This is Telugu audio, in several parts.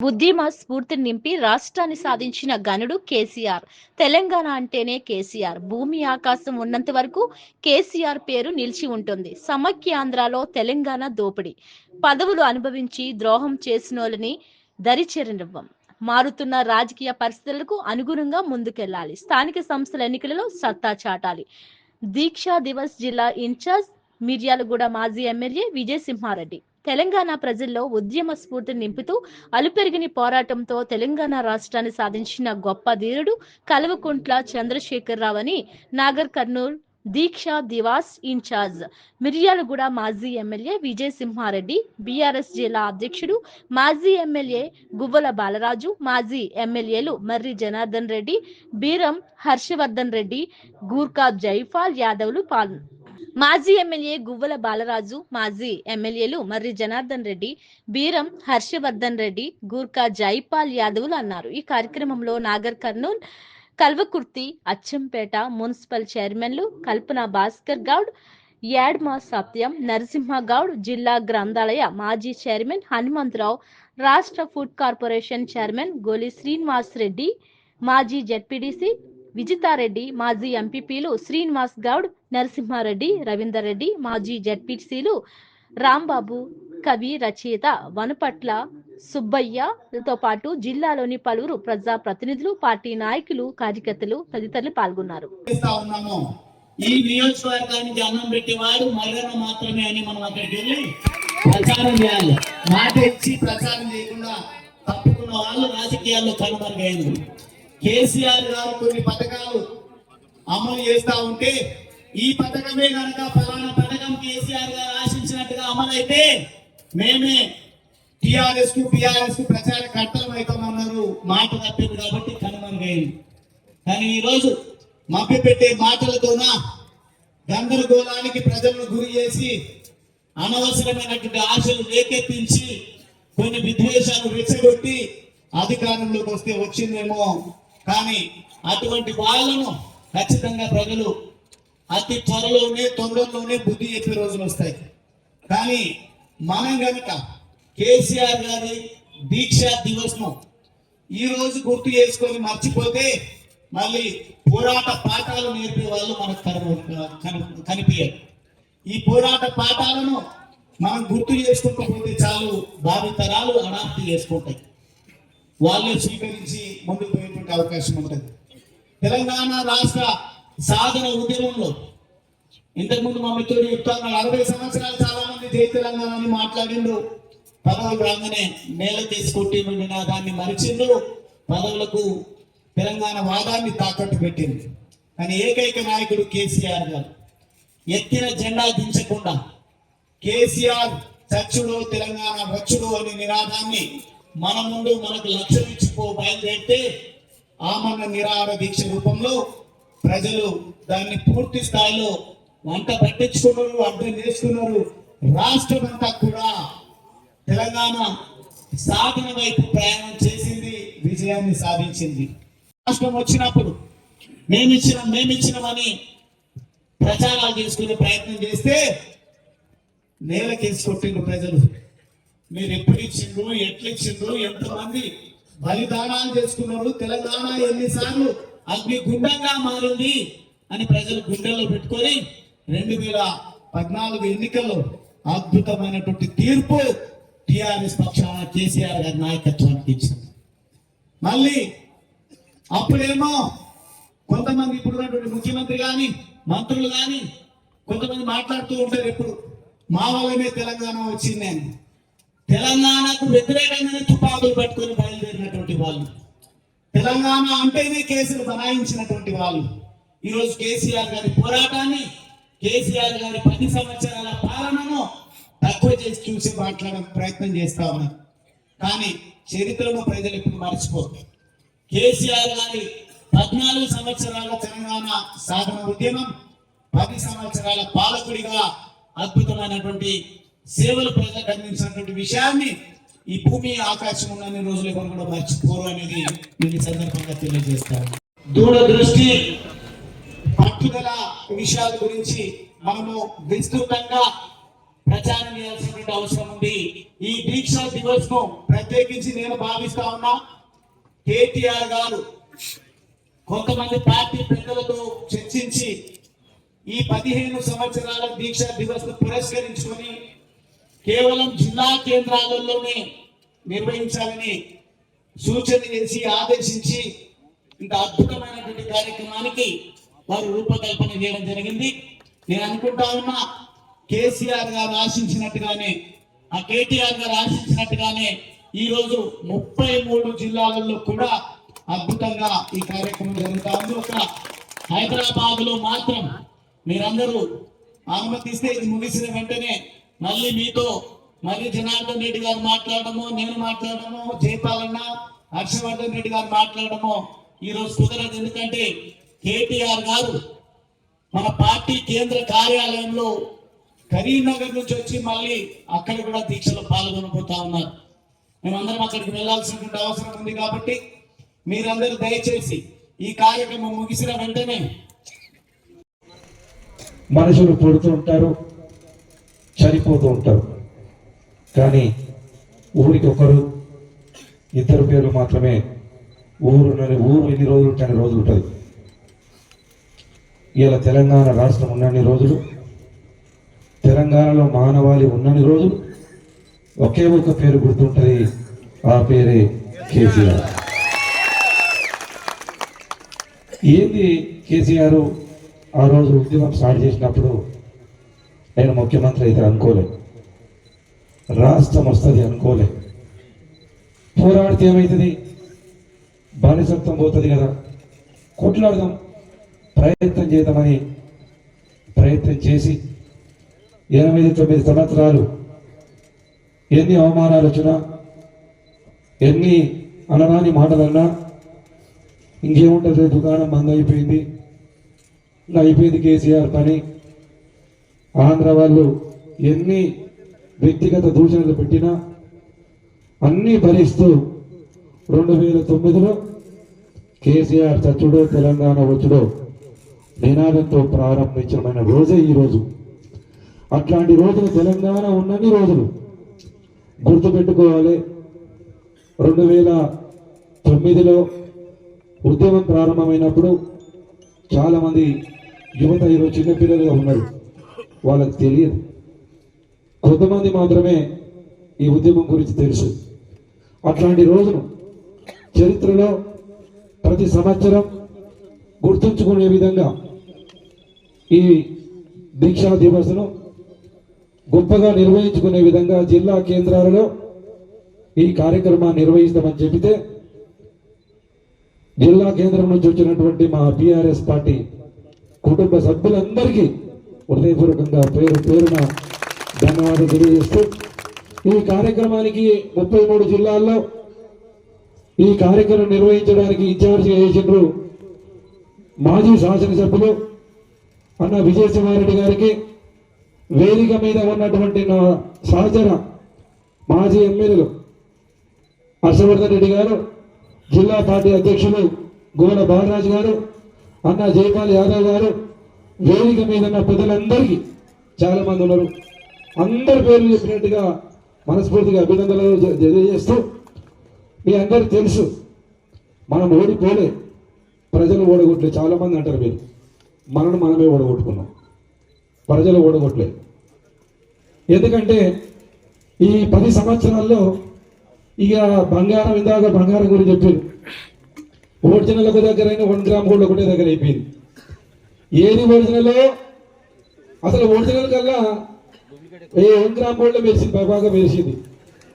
ఉద్యమ స్ఫూర్తిని నింపి రాష్ట్రాన్ని సాధించిన గనుడు కేసీఆర్. తెలంగాణ అంటేనే కేసీఆర్. భూమి ఆకాశం ఉన్నంత వరకు కేసీఆర్ పేరు నిలిచి ఉంటుంది. సమైక్యాంధ్రలో తెలంగాణ దోపిడీ. పదవులు అనుభవించి ద్రోహం చేసినోళ్ళని దరిచేరనివ్వం. మారుతున్న రాజకీయ పరిస్థితులకు అనుగుణంగా ముందుకెళ్ళాలి స్థానిక సంస్థల ఎన్నికలలో సత్తా చాటాలి. దీక్షా దివస్ జిల్లా ఇన్ఛార్జ్ మిర్యాలగూడ మాజీ ఎమ్మెల్యే విజయసింహారెడ్డి. తెలంగాణ ప్రజల్లో ఉద్యమ స్ఫూర్తిని నింపుతూ అలుపెరిగిని పోరాటంతో తెలంగాణ రాష్ట్రాన్ని సాధించిన గొప్ప ధీరుడు కల్వకుంట్ల చంద్రశేఖరరావు అని నాగర్ కర్నూల్ దీక్షా దివాస్ ఇన్ఛార్జ్. మిర్యాలగూడ మాజీ ఎమ్మెల్యే విజయ్ సింహారెడ్డి బీఆర్ఎస్ జిల్లా అధ్యక్షుడు మాజీ ఎమ్మెల్యే గువ్వల బాలరాజు మాజీ ఎమ్మెల్యేలు మర్రి జనార్దన్ రెడ్డి బీరం హర్షవర్ధన్ రెడ్డి గూర్ఖా జైఫాల్ యాదవ్లు పాల్గొన్నారు మాజీ ఎమ్మెల్యే గువ్వల బాలరాజు మాజీ ఎమ్మెల్యేలు మర్రి జనార్దన్ రెడ్డి బీరం హర్షవర్ధన్ రెడ్డి గూర్ఖా జైపాల్ యాదవ్లు అన్నారు. ఈ కార్యక్రమంలో నాగర్ కర్నూల్ కల్వకుర్తి అచ్చంపేట మున్సిపల్ చైర్మన్లు కల్పన భాస్కర్ గౌడ్ యాడ్మా సత్యం నరసింహ గౌడ్ జిల్లా గ్రంథాలయ మాజీ చైర్మన్ హనుమంతరావు రాష్ట్ర ఫుడ్ కార్పొరేషన్ చైర్మన్ గోలి శ్రీనివాస్ రెడ్డి మాజీ జెడ్పీడీసీ విజితారెడ్డి మాజీ ఎంపీపీలు శ్రీనివాస్ గౌడ్ నరసింహారెడ్డి రవీందర్ రెడ్డి మాజీ జడ్పీసీలు రాంబాబు కవి రచయిత వనపట్ల సుబ్బయ్యతో పాటు జిల్లాలోని పలువురు ప్రజా ప్రతినిధులు పార్టీ నాయకులు కార్యకర్తలు తదితరులు పాల్గొన్నారు. ఈ నియోజకవర్గానికి అన్నం పెట్టేవారు మల్లన్న మాత్రమే అని మనం అక్కడికి వెళ్ళి ప్రచారం చేయాలి. మాట ఇచ్చి ప్రచారం చేయకుండా తప్పుకున్న వాళ్ళు రాజకీయాల్లో కనుమరుగైంది కేసీఆర్ గారు కొన్ని పథకాలు అమలు చేస్తా ఉంటే ఈ పథకమే కనుక ఫలానా పథకం కేసీఆర్ గారు ఆశించినట్టుగా అమలైతే మేమే టిఆర్ఎస్కు బిఆర్ఎస్కు ప్రచార కర్తలం అవుతామన్నారు. మాట తప్పింది కాబట్టి కనుమరుగైంది. కానీ ఈరోజు మభ్యపెట్టే మాటలతోన గందరగోళానికి ప్రజలను గురి చేసి అనవసరమైనటువంటి ఆశలు రేకెత్తించి కొన్ని విద్వేషాలు రెచ్చగొట్టి అధికారంలోకి వస్తే వచ్చిందేమో కానీ అటువంటి వాళ్ళను ఖచ్చితంగా ప్రజలు అతి త్వరలోనే తొందరలోనే బుద్ధి చెప్పే రోజులు వస్తాయి. కానీ మనం కనుక కేసీఆర్ గారి దీక్షా దివస్ను ఈ రోజు గుర్తు చేసుకొని మర్చిపోతే మళ్ళీ పోరాట పాఠాలు నేర్పే వాళ్ళు మనకు కన- ఈ పోరాట పాఠాలను మనం గుర్తు చేసుకుంటూ పోతే చాలు భావితరాలు అడాప్తి చేసుకుంటాయి. వాళ్ళే స్వీకరించి ముందుకు పోయేటువంటి అవకాశం ఉంటుంది. తెలంగాణ రాష్ట్ర సాధన ఉద్యమంలో ఇంతకుముందు మా మిత్రుడు చెప్తాను అరవై సంవత్సరాలు చాలా మంది జై తెలంగాణ అని మాట్లాడిండ్రు. పదవులు రాగానే నేల తీసుకొట్టి నినాదాన్ని మరిచిండ్రు. పదవులకు తెలంగాణ వాదాన్ని తాకట్టు పెట్టింది. కానీ ఏకైక నాయకుడు కేసీఆర్ గారు. ఎత్తిన జెండా దించకుండా కేసీఆర్ చచ్చుడు తెలంగాణ వచ్చుడు అనే నినాదాన్ని మన ముందు మనకు లక్ష్యం ఇచ్చిపో బయలుదేరితే ఆమరణ నిరాహార దీక్ష రూపంలో ప్రజలు దాన్ని పూర్తి స్థాయిలో వంట పట్టించుకున్నారు అర్థం చేసుకున్నారు. రాష్ట్రం అంతా కూడా తెలంగాణ సాధన వైపు ప్రయాణం చేసింది విజయాన్ని సాధించింది. రాష్ట్రం వచ్చినప్పుడు మేమిచ్చిన మేమిచ్చినామని ప్రచారాలు చేసుకునే ప్రయత్నం చేస్తే నేలకేసి కొట్టిండ్రు ప్రజలు. మీరు ఎప్పుడు ఇచ్చిండ్రు ఎట్లా ఇచ్చిండ్రు ఎంతమంది బలిదానాలు చేసుకున్నారు తెలంగాణ ఎన్నిసార్లు అగ్ని గుండంగా మారింది అని ప్రజలు గుండెల్లో పెట్టుకొని రెండు వేల పద్నాలుగు ఎన్నికల్లో అద్భుతమైనటువంటి తీర్పు టిఆర్ఎస్ పక్షాన కేసీఆర్ గారి నాయకత్వానికి ఇచ్చింది. మళ్ళీ అప్పుడేమో కొంతమంది ఇప్పుడు ఉన్నటువంటి ముఖ్యమంత్రి కానీ మంత్రులు కానీ కొంతమంది మాట్లాడుతూ ఉంటారు ఎప్పుడు మా వల్లనే తెలంగాణ వచ్చింది అని. తెలంగాణకు వ్యతిరేకమైన తుపాకులు పట్టుకొని బయలుదేరినటువంటి వాళ్ళు. తెలంగాణ అంటేనే కేసులు బనాయించినటువంటి వాళ్ళు. ఈరోజు కేసీఆర్ గారి పోరాటాన్ని కేసీఆర్ గారి పది సంవత్సరాల పాలనను తక్కువ చేసి చూసి మాట్లాడడం ప్రయత్నం చేస్తా ఉన్నారు కానీ చరిత్రలో ప్రజలు ఇప్పుడు మర్చిపోతారు కేసీఆర్ గారి పద్నాలుగు సంవత్సరాల తెలంగాణ సాధన ఉద్యమం పది సంవత్సరాల పాలకుడిగా అద్భుతమైనటువంటి సేవలు ప్రజలకు అందించినటువంటి విషయాన్ని ఈ భూమి ఆకాశం ఉన్న రోజులు ఎవరు కూడా మర్చిపోరు అనేది నేను సందర్భంగా తెలియజేస్తాను. దూరదృష్టి పట్టుదల విషయాల గురించి మనము విస్తృతంగా ప్రచారం చేయాల్సినటువంటి అవసరం ఉంది. ఈ దీక్షా దివస్ను ప్రత్యేకించి నేను భావిస్తా ఉన్నా కేటీఆర్ గారు కొంతమంది పార్టీ పెద్దలతో చర్చించి ఈ పదిహేను సంవత్సరాల దీక్షా దివస్ను పురస్కరించుకొని కేవలం జిల్లా కేంద్రాలలోనే నిర్వహించాలని సూచన చేసి ఆదేశించి ఇంత అద్భుతమైనటువంటి కార్యక్రమానికి వారు రూపకల్పన చేయడం జరిగింది. నేను అనుకుంటా ఉన్నా కేసీఆర్ గారు ఆశించినట్టుగానే ఆ కేటీఆర్ గారు ఆశించినట్టుగానే ఈరోజు ముప్పై మూడు జిల్లాలలో కూడా అద్భుతంగా ఈ కార్యక్రమం జరుగుతా ఉంది. ఒక హైదరాబాద్లో మాత్రం మీరందరూ అనుమతిస్తే ఇది ముగిసిన వెంటనే మళ్ళీ మీతో మళ్ళీ జనార్దన్ రెడ్డి గారు మాట్లాడము నేను మాట్లాడము జయపాలన్న హర్షవర్ధన్ రెడ్డి గారు మాట్లాడము. ఈరోజు కుదరదు ఎందుకంటే కేటీఆర్ గారు మన పార్టీ కేంద్ర కార్యాలయంలో కరీంనగర్ నుంచి వచ్చి మళ్ళీ అక్కడ కూడా దీక్షలో పాల్గొనబోతా ఉన్నారు. మేమందరం అక్కడికి వెళ్ళాల్సినటువంటి అవసరం ఉంది కాబట్టి మీరందరూ దయచేసి ఈ కార్యక్రమం ముగిసిన వెంటనే మనుషులు పుడుతూ ఉంటారు. చనిపోతూ ఉంటారు. కానీ ఊరికి ఒకరు ఇద్దరు పేర్లు మాత్రమే ఊరు ఊరు ఎన్ని రోజులు ఉంటే అన్ని రోజులు ఉంటుంది. ఇలా తెలంగాణ రాష్ట్రం ఉన్నన్ని రోజులు తెలంగాణలో మానవాళి ఉన్నన్ని రోజులు ఒకే ఒక పేరు గుర్తుంటుంది ఆ పేరే కేసీఆర్. ఏంది కేసీఆర్ ఆ రోజు ఉద్యమం స్టార్ట్ చేసినప్పుడు నేను ముఖ్యమంత్రి అయితే అనుకోలే. రాష్ట్రం వస్తుంది అనుకోలే. పోరాడితే ఏమవుతుంది బానిసత్వం పోతుంది కదా. కొట్లాడదాం. ప్రయత్నం చేద్దామని ప్రయత్నం చేసి ఎనిమిది తొమ్మిది సంవత్సరాలు ఎన్ని అవమానాలు వచ్చినా ఎన్ని అనరాని మాటలన్నా ఇంకేముంటుంది? దుకాణం బంద్ అయిపోయింది. అయిపోయింది కేసీఆర్ పని. ఆంధ్ర వాళ్ళు ఎన్ని వ్యక్తిగత దూషణలు పెట్టినా అన్నీ భరిస్తూ రెండు వేల తొమ్మిదిలో కేసీఆర్ చచ్చుడో తెలంగాణ వచ్చుడో నినాదంతో ప్రారంభించమైన రోజే ఈ రోజు. అట్లాంటి రోజులు తెలంగాణ ఉన్నన్ని రోజులు గుర్తుపెట్టుకోవాలి. రెండు వేల తొమ్మిదిలో ఉద్యమం ప్రారంభమైనప్పుడు చాలామంది యువత ఈరోజు చిన్నపిల్లలుగా ఉన్నారు. వాళ్ళకి తెలియదు. కొంతమంది మాత్రమే ఈ ఉద్యమం గురించి తెలుసు. అట్లాంటి రోజును చరిత్రలో ప్రతి సంవత్సరం గుర్తుంచుకునే విధంగా ఈ దీక్షా దివస్ను గొప్పగా నిర్వహించుకునే విధంగా జిల్లా కేంద్రాలలో ఈ కార్యక్రమాన్ని నిర్వహిస్తామని చెబితే జిల్లా కేంద్రం నుంచి వచ్చినటువంటి మా బీఆర్ఎస్ పార్టీ కుటుంబ సభ్యులందరికీ హృదయపూర్వకంగా పేరు పేరున ధన్యవాదాలు తెలియజేస్తూ ఈ కార్యక్రమానికి ముప్పై మూడు జిల్లాల్లో ఈ కార్యక్రమం నిర్వహించడానికి ఇన్ఛార్జ్ చేసినారు మాజీ శాసనసభ్యులు అన్న విజయసింహారెడ్డి గారికి వేదిక మీద ఉన్నటువంటి నా సహచర మాజీ ఎమ్మెల్యేలు హర్షవర్ధన్ రెడ్డి గారు జిల్లా పార్టీ అధ్యక్షులు గోల బాలరాజు గారు అన్న జయపాల్ యాదవ్ గారు వేదిక మీద ఉన్న పెద్దలందరికీ చాలా మంది ఉన్నారు. అందరి పేర్లు చెప్పినట్టుగా మనస్ఫూర్తిగా అభినందనలు తెలియజేస్తూ మీ అందరికి తెలుసు మనం ఓడిపోలే ప్రజలు ఓడగొట్టలే చాలామంది అంటారు మీరు. మనను మనమే ఓడగొట్టుకున్నాం. ప్రజలు ఓడగొట్టలే. ఎందుకంటే ఈ పది సంవత్సరాల్లో ఇక బంగారం ఇందాక బంగారం గురించి చెప్పారు. ఒరిజినల్ ఒక దగ్గర అయినా వన్ గ్రామ్ గోల్డ్ ఒకటే దగ్గర అయిపోయింది. ఏది ఒరిజినల్? అసలు ఒరిజినల్ కల్లా ఏ వన్ గ్రామ్ గోల్డ్ వేసింది బాగా వేసింది.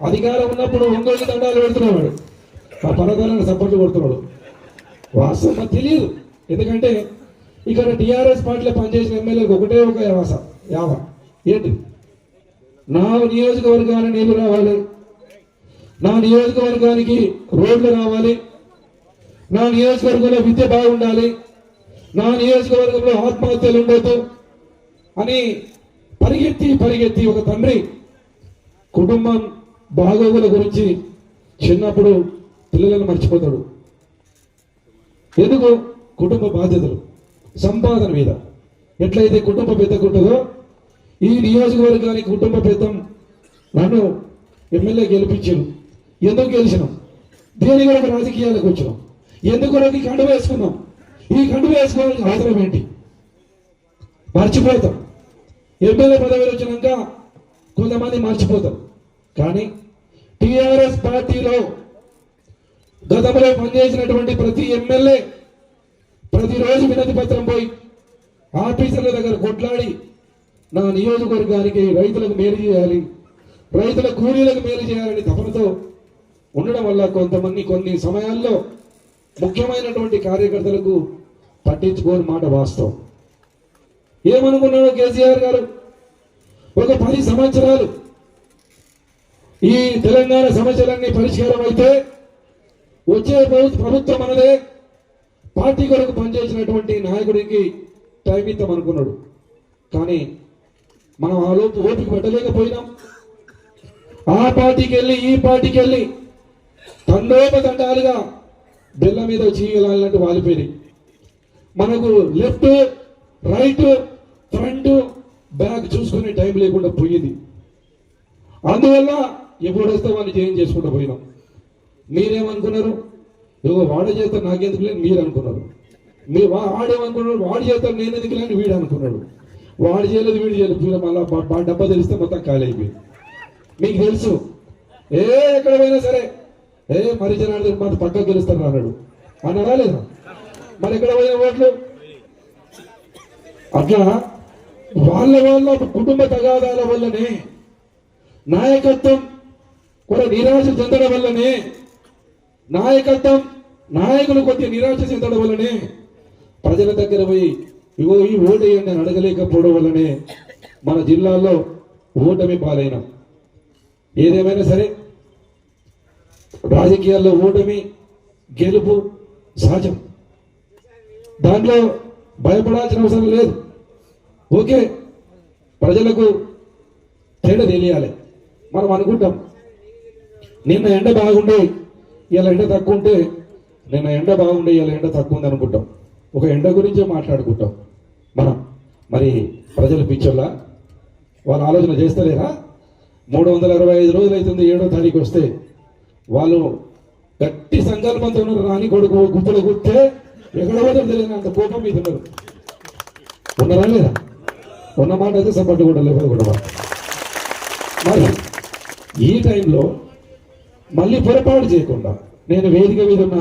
అధికారం ఉన్నప్పుడు ఒంగోలు దండాలు పెడుతున్నాడు ఆ పరదాలను సపోర్ట్ కొడుతున్నాడు వాస్తవం తెలియదు. ఎందుకంటే ఇక్కడ టిఆర్ఎస్ పార్టీలో పనిచేసిన ఎమ్మెల్యేలకు ఒకటే ఒక యావస యావ. ఏంటి? నా నియోజకవర్గానికి నీళ్ళు రావాలి. నా నియోజకవర్గానికి రోడ్లు రావాలి. నా నియోజకవర్గంలో విద్య బాగుండాలి. నా నియోజకవర్గంలో ఆత్మహత్యలు ఉండొద్దు అని పరిగెత్తి పరిగెత్తి ఒక తండ్రి కుటుంబం బాగోగుల గురించి చిన్నప్పుడు పిల్లలను మర్చిపోతాడు. ఎందుకు? కుటుంబ బాధ్యతలు. సంపాదన మీద. ఎట్లయితే కుటుంబ పెద్దకుంటుందో ఈ నియోజకవర్గానికి కుటుంబ పెద్దం నన్ను ఎమ్మెల్యే గెలిపించాను ఎందుకు గెలిచినాం? దేని కొరకు రాజకీయాలకు వచ్చినాం? ఎందుకు కొరకు ఈ వేసుకున్నాం? ఈ కండు వేసుకోవాల్సిన అవసరం ఏంటి? మర్చిపోతాం. ఎమ్మెల్యే పదవిలో వచ్చినాక కొంతమంది మర్చిపోతాం. కానీ టిఆర్ఎస్ పార్టీలో గతంలో పనిచేసినటువంటి ప్రతి ఎమ్మెల్యే ప్రతిరోజు వినతి పత్రం పోయి ఆఫీసర్ల దగ్గర కొట్లాడి నా నియోజకవర్గానికి రైతులకు మేలు చేయాలి రైతుల కూలీలకు మేలు చేయాలని తపనతో ఉండడం వల్ల కొంతమంది కొన్ని సమయాల్లో ముఖ్యమైనటువంటి కార్యకర్తలకు పట్టించుకోని మాట వాస్తవం. ఏమనుకున్నాడు కేసీఆర్ గారు? ఒక పది సంవత్సరాలు ఈ తెలంగాణ సమస్యలన్నీ పరిష్కారం అయితే వచ్చే ప్రభుత్వం అనదే పార్టీ కొరకు పనిచేసినటువంటి నాయకుడికి టైం ఇద్దాం అనుకున్నాడు కానీ మనం ఆ లోపు ఓపిక పెట్టలేకపోయినాం. ఆ పార్టీకి వెళ్ళి ఈ పార్టీకి వెళ్ళి తండోపతండాలుగా బెల్ల మీద చీగలాలినట్టు వాలిపోయినాయి. మనకు లెఫ్ట్ రైట్ ఫ్రంట్ బ్యాక్ చూసుకునే టైం లేకుండా పోయింది. అందువల్ల ఎప్పుడు వస్తే వాళ్ళు చేంజ్ చేసుకుంటూ పోయినాం. మీరేమనుకున్నారు? ఇగో వాడ చేస్తారు నాకెందుకు లేని మీరు అనుకున్నారు మీరు వా- వాడేమనుకున్నారు వాడు చేస్తాడు నేను ఎందుకు లేని వీడు అనుకున్నాడు వాడు చేయలేదు వీడు చేయలేదు. మళ్ళీ డబ్బా తెలిస్తే మొత్తం ఖాళీ అయిపోయింది. మీకు తెలుసు. ఏ ఎక్కడ పోయినా సరే ఏ మరి జనాలు మాకు పక్కకు గెలుస్తారు అన్నాడు. అన్నాడా లేదా? మరి ఎక్కడ పోయిన ఓట్లు? అట్లా వాళ్ళ వాళ్ళ కుటుంబ తగాదాల వల్లనే నాయకత్వం కూడా నిరాశ చెందడం వల్లనే నాయకత్వం నాయకులు కొద్దిగా నిరాశ చెందడం వల్లనే ప్రజల దగ్గర పోయి ఇగో ఈ ఓటు వేయండి అని అడగలేకపోవడం వల్లనే మన జిల్లాలో ఓటమి పాలైనాం. ఏదేమైనా సరే రాజకీయాల్లో ఓటమి గెలుపు సహజం దాంట్లో భయపడాల్సిన అవసరం లేదు. ఓకే ప్రజలకు తేడా తెలియాలి. మనం అనుకుంటాం నిన్న ఎండ బాగుండే ఇలా ఎండ తక్కువ ఉంటే నిన్న ఎండ బాగుండే ఇలా ఎండ తక్కువ ఉంది అనుకుంటాం. ఒక ఎండ గురించే మాట్లాడుకుంటాం. మనం మరి ప్రజలు పిచ్చోళ్ళ? వాళ్ళు ఆలోచన చేస్తలేరా? మూడు వందల అరవై ఐదు రోజులు అవుతుంది ఏడో తారీఖు వస్తే. వాళ్ళు గట్టి సంకల్పంతో రాని కొడుకు గుప్పలు గుర్తే ఎక్కడ పోతే తెలియదు అంత కోపం మీద ఉన్నారు ఉన్నారా లేదా? ఉన్న మాట అయితే సపోర్ట్ కూడా లేదు కూడా మరి ఈ టైంలో మళ్ళీ పొరపాటు చేయకుండా నేను వేదిక మీద ఉన్న